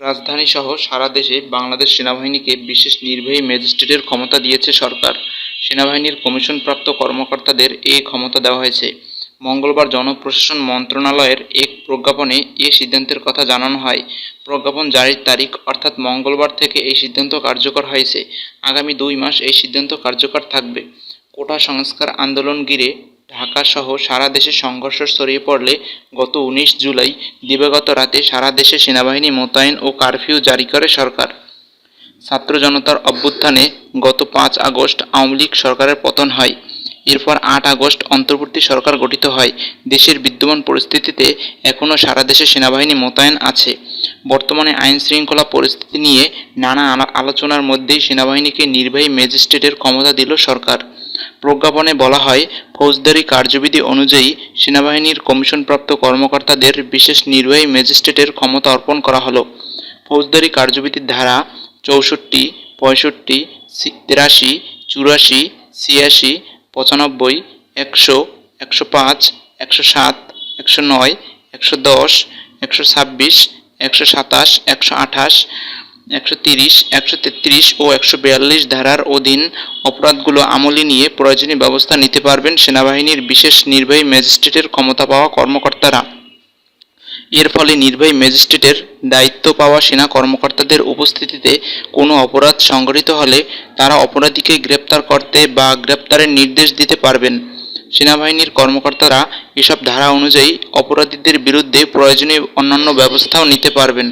রাজধানীসহ সারা দেশে বাংলাদেশ সেনাবাহিনীকে বিশেষ নির্বাহী ম্যাজিস্ট্রেটের ক্ষমতা দিয়েছে সরকার। সেনাবাহিনীর কমিশনপ্রাপ্ত কর্মকর্তাদের এই ক্ষমতা দেওয়া হয়েছে। মঙ্গলবার জনপ্রশাসন মন্ত্রণালয়ের এক প্রজ্ঞাপনে এ সিদ্ধান্তের কথা জানানো হয়। প্রজ্ঞাপন জারির তারিখ অর্থাৎ মঙ্গলবার থেকে এই সিদ্ধান্ত কার্যকর হয়েছে। আগামী দুই মাস এই সিদ্ধান্ত কার্যকর থাকবে। কোটা সংস্কার আন্দোলন ঘিরে ঢাকাসহ সারা দেশে সংঘর্ষ ছড়িয়ে পড়লে গত উনিশ জুলাই দিবাগত রাতে সারা দেশে সেনাবাহিনী মোতায়েন ও কারফিউ জারি করে সরকার। ছাত্র জনতার অভ্যুত্থানে গত পাঁচ আগস্ট আওয়ামী লীগ সরকারের পতন হয়। এরপর আট আগস্ট অন্তর্বর্তী সরকার গঠিত হয়। দেশের বিদ্যমান পরিস্থিতিতে এখনও সারা দেশে সেনাবাহিনী মোতায়েন আছে। বর্তমানে আইন শৃঙ্খলা পরিস্থিতি নিয়ে নানা আলা- আলোচনার মধ্যেই সেনাবাহিনীকে নির্বাহী ম্যাজিস্ট্রেটের ক্ষমতা দিল সরকার। প্রজ্ঞাপনে বলা হয়, ফৌজদারি কার্যবিধি অনুযায়ী সেনাবাহিনীর কমিশনপ্রাপ্ত কর্মকর্তাদের বিশেষ নির্বাহী ম্যাজিস্ট্রেটের ক্ষমতা অর্পণ করা হলো। ফৌজদারি কার্যবিধির ধারা চৌষট্টি, পঁয়ষট্টি তিরাশি, চুরাশি, ছিয়াশি, পঁচানব্বই, একশো একশো পাঁচ, একশো সাত, একশো নয়, একশো দশ, একশো ছাব্বিশ, একশো সাতাশ, একশো আঠাশ একশো তিরিশ, একশো তেত্রিশ ও একশো বিয়াল্লিশ ধারার অধীন অপরাধগুলো আমলে নিয়ে প্রয়োজনীয় ব্যবস্থা নিতে পারবেন সেনাবাহিনীর বিশেষ নির্বাহী ম্যাজিস্ট্রেটের ক্ষমতা পাওয়া কর্মকর্তারা। এর ফলে নির্বাহী ম্যাজিস্ট্রেটের দায়িত্ব পাওয়া সেনা কর্মকর্তাদের উপস্থিতিতে কোনো অপরাধ সংঘটিত হলে তারা অপরাধীকে গ্রেপ্তার করতে বা গ্রেপ্তারের নির্দেশ দিতে পারবেন। সেনাবাহিনীর কর্মকর্তারা এসব ধারা অনুযায়ী অপরাধীদের বিরুদ্ধে প্রয়োজনীয় অন্যান্য ব্যবস্থাও নিতে পারবেন।